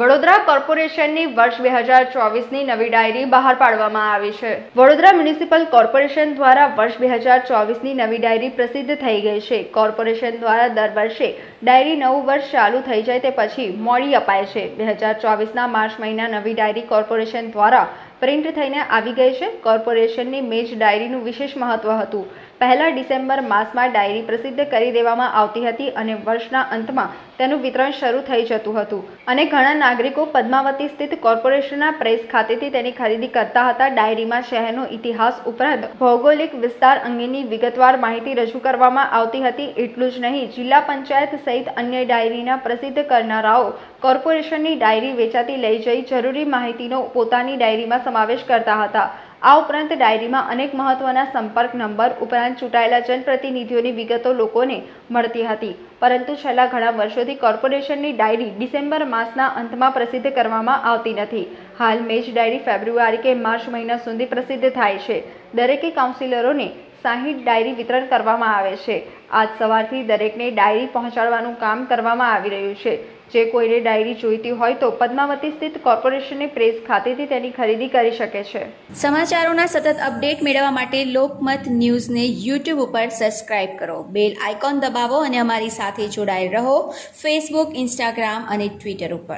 વડોદરા કોર્પોરેશનની વર્ષ બે હજાર ચોવીસની નવી ડાયરી બહાર પાડવામાં આવી છે. વડોદરા મ્યુનિસિપલ કોર્પોરેશન દ્વારા વર્ષ બે હજાર ચોવીસની નવી ડાયરી પ્રસિદ્ધ થઈ ગઈ છે. કોર્પોરેશન દ્વારા દર વર્ષે ડાયરી નવું વર્ષ ચાલુ થઈ જાય તે પછી મોડી અપાય છે. બે હજાર ચોવીસના માર્ચ મહિના નવી ડાયરી કોર્પોરેશન દ્વારા પ્રિન્ટ થઈને આવી ગઈ છે. કોર્પોરેશનની મેજ ડાયરીનું વિશેષ મહત્વ હતું. પહેલા ડિસેમ્બર માસમાં ડાયરી પ્રસિદ્ધ કરી દેવામાં આવતી હતી અને વર્ષના અંતમાં તેનું વિતરણ શરૂ થઈ જતું હતું. અને ઘણા નાગરિકો પદ્માવતી સ્થિત કોર્પોરેશનના પ્રેસ ખાતેથી તેની ખરીદી કરતા હતા. ડાયરીમાં શહેરનો ઇતિહાસ ઉપરાંત ભૌગોલિક વિસ્તાર અંગેની વિગતવાર માહિતી રજૂ કરવામાં આવતી હતી. એટલું જ નહીં, જિલ્લા પંચાયત સહિત અન્ય ડાયરીના પ્રસિદ્ધ કરનારાઓ કોર્પોરેશનની ડાયરી વેચાતી લઈ જઈ જરૂરી માહિતીનો પોતાની ડાયરીમાં સમાવેશ કરતા હતા. આ ઉપરાંત ડાયરીમાં અનેક મહત્વના સંપર્ક નંબર ઉપરાંત ચૂંટાયેલા જનપ્રતિનિધિઓની વિગતો લોકોને મળતી હતી. પરંતુ છેલ્લા ઘણા વર્ષોથી કોર્પોરેશનની ડાયરી ડિસેમ્બર માસના અંતમાં પ્રસિદ્ધ કરવામાં આવતી નથી. હાલ મેજ ડાયરી ફેબ્રુઆરી કે માર્ચ મહિના સુધી પ્રસિદ્ધ થાય છે. દરેકે કાઉન્સિલરોને સાહીઠ ડાયરી વિતરણ કરવામાં આવે છે. આજ સવારથી દરેકને ડાયરી પહોંચાડવાનું કામ કરવામાં આવી રહ્યું છે. જે કોઈને ડાયરી જોઈતી હોય તો પદ્માવતી સ્થિત કોર્પોરેશનની પ્રેસ ખાતેથી તેની ખરીદી કરી શકે છે. સમાચારોના સતત અપડેટ મેળવવા માટે લોકમત ન્યૂઝને યુટ્યુબ ઉપર સબસ્ક્રાઇબ કરો. બેલ આઇકોન દબાવો અને અમારી સાથે જોડાયેલ રહો. ફેસબુક, ઇન્સ્ટાગ્રામ અને ટ્વિટર ઉપર.